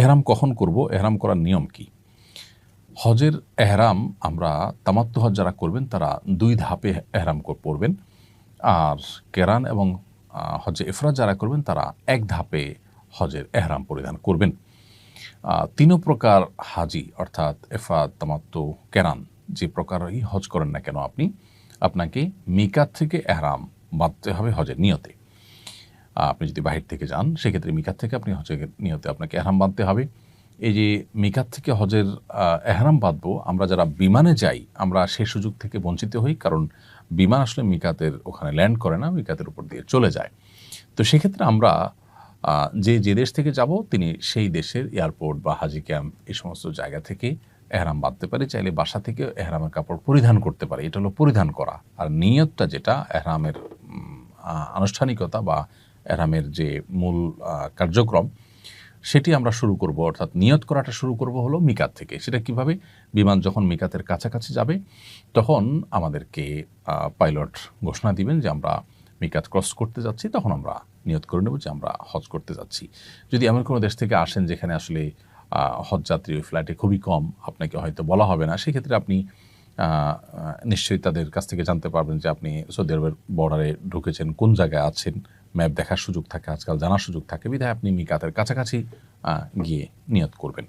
এহরাম কখন করব? এহরাম করার নিয়ম কি? হজের এহরাম আমরা তামাত্ম হজ যারা করবেন, তারা দুই ধাপে এহরাম পরবেন আর কেরান এবং হজে এফরাজ যারা করবেন, তারা এক ধাপে হজের এহরাম পরিধান করবেন। তিনও প্রকার হাজি, অর্থাৎ এফাত তামাত্তু, কেরান, যে প্রকারই হজ করেন না কেন আপনি, আপনাকে মিকাত থেকে এহরাম বাঁধতে হবে হজের নিয়তে। আপনি যদি বাহির থেকে যান, সেক্ষেত্রে মিকাত থেকে আপনি হজের নিয়তে আপনাকে এহরাম বাঁধতে হবে। এই যে মিকাত থেকে হজের এহরাম বাঁধবো, আমরা যারা বিমানে যাই, আমরা সে সুযোগ থেকে বঞ্চিত হই, কারণ বিমান আসলে মিকাতের ওখানে ল্যান্ড করে না, মিকাতের উপর দিয়ে চলে যায়। তো সেক্ষেত্রে আমরা যে যে দেশ থেকে যাব, তিনি সেই দেশের এয়ারপোর্ট বা হাজি ক্যাম্প, এই সমস্ত জায়গা থেকে এহরাম বাঁধতে পারে। চাইলে বাসা থেকে এহরামের কাপড় পরিধান করতে পারে। এটা হলো পরিধান করা। আর নিয়তটা যেটা এহরামের আনুষ্ঠানিকতা বা এহরামের যে মূল কার্যক্রম সেটি আমরা শুরু করব। অর্থাৎ নিয়ত করাটা শুরু করব হলো মিকাত থেকে। সেটা কীভাবে? বিমান যখন মিকাতের কাছাকাছি যাবে তখন আমাদেরকে পাইলট ঘোষণা দিবেন যে আমরা মিকাত ক্রস করতে যাচ্ছি তখন আমরা নিয়ত করে নেব যে আমরা হজ করতে যাচ্ছি। যদি এমন কোনো দেশ থেকে আসেন যেখানে আসলে আহ, হজ যাত্রী ওই ফ্লাইটে খুবই কম আপনাকে হয়তো বলা হবে না সেক্ষেত্রে আপনি নিশ্চয়ই তাদের কাছ থেকে জানতে পারবেন যে আপনি সৌদি আরবের বর্ডারে ঢুকেছেন কোন জায়গায় আছেন ম্যাপ দেখার সুযোগ থাকে, আজকাল জানার সুযোগ থাকে। বিধায় আপনি মিকাতের কাছাকাছি গিয়ে নিয়ত করবেন।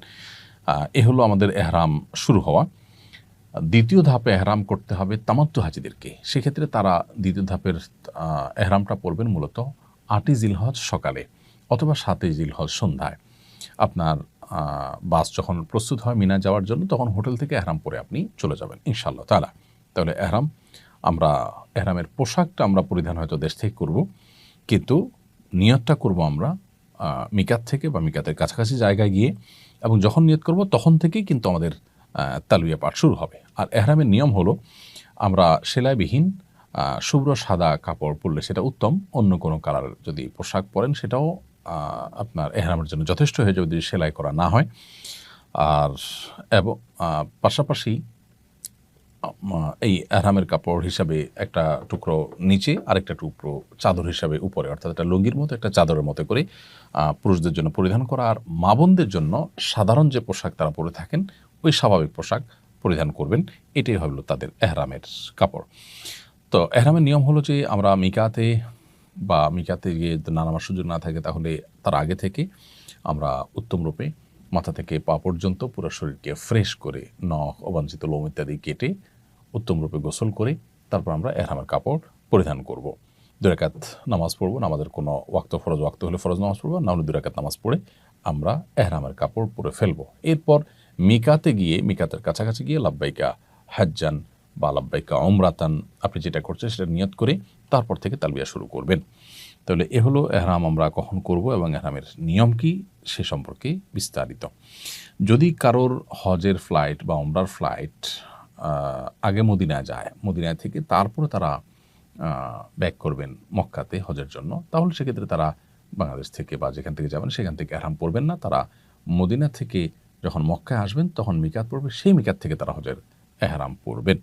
এ হলো আমাদের এহরাম শুরু হওয়া। দ্বিতীয় ধাপে এহরাম করতে হবে তামাত্তু হাজিদেরকে। সেক্ষেত্রে তারা দ্বিতীয় ধাপের এহরামটা পড়বেন মূলত আটই জিলহজ সকালে অথবা সাতই জিলহজ সন্ধ্যায়। আপনার বাস যখন প্রস্তুত হয় মিনা যাওয়ার জন্য, তখন হোটেল থেকে এহরাম পরে আপনি চলে যাবেন ইনশাল্লাহ তালা তাহলে এহরাম, আমরা, এহরামের পোশাকটা আমরা পরিধান হয়তো দেশ থেকে করব। কিন্তু নিয়তটা করব আমরা মিকাত থেকে বা মিকাতের কাছাকাছি জায়গায় গিয়ে এবং যখন নিয়ত করব তখন থেকেই কিন্তু আমাদের আহ, তালবিয়া পাঠ শুরু হবে। আর এহরামের নিয়ম হলো আমরা সেলাইবিহীন শুভ্র সাদা কাপড় পরলে সেটা উত্তম অন্য কোনো কালার যদি পোশাক পরেন সেটাও আপনার এহরামের জন্য যথেষ্ট হয়ে যাবে যদি সেলাই করা না হয়। আর এবং পাশাপাশি এই এহরামের কাপড় হিসাবে একটা টুকরো নিচে আরেকটা টুকরো চাদর হিসাবে উপরে, অর্থাৎ একটা লুঙ্গির মতো, একটা চাদরের মতো করে পুরুষদের জন্য পরিধান করা। আর মা বোনদের জন্য সাধারণ যে পোশাক তারা পরে থাকেন, ওই স্বাভাবিক পোশাক পরিধান করবেন। এটাই হলো তাদের এহরামের কাপড়। তো এহরামের নিয়ম হলো যে, আমরা মিকাতে বা মিকাতে গিয়ে যদি না সুযোগ না থাকে, তাহলে তার আগে থেকে আমরা উত্তম রূপে মাথা থেকে পা পর্যন্ত পুরো শরীরকে ফ্রেশ করে নখ, অবাঞ্ছিত লোম ইত্যাদি কেটে উত্তম রূপে গোসল করে, তারপর আমরা এহরামের কাপড় পরিধান করব। দুরাকাত নামাজ পড়ব আমাদের কোনো ওয়াক্ত ফরজ, ওয়াক্ত হলে ফরজ নামাজ পড়ব না হলে দুরাকাত নামাজ পড়ে আমরা এহরামের কাপড় পরে ফেলব। এরপর মিকাতে গিয়ে, মিকাতের কাছাকাছি গিয়ে লাব্বাইকা হাজ্জান বা লাব্বাইকা অমরাতান আপনি যেটা করছেন সেটা নিয়ত করে তারপর থেকে তালবিয়া শুরু করবেন। তাহলে এ হলো এহরাম আমরা কখন করব এবং এহরামের নিয়ম কি সে সম্পর্কে বিস্তারিত। যদি কারোর হজের ফ্লাইট বা ওমরার ফ্লাইট আগে মদিনায় যায়, মদিনায় থেকে তারপরে তারা ব্যাক করবেন মক্কাতে হজের জন্য। তাহলে সেক্ষেত্রে তারা বাংলাদেশ থেকে বা যেখান থেকে যাবেন সেখান থেকে আরাম পড়বেন না। তারা মদিনা থেকে যখন মক্কায় আসবেন, তখন মিকাত পড়বে, সেই মিকাত থেকে তারা হজের এহরাম পড়বেন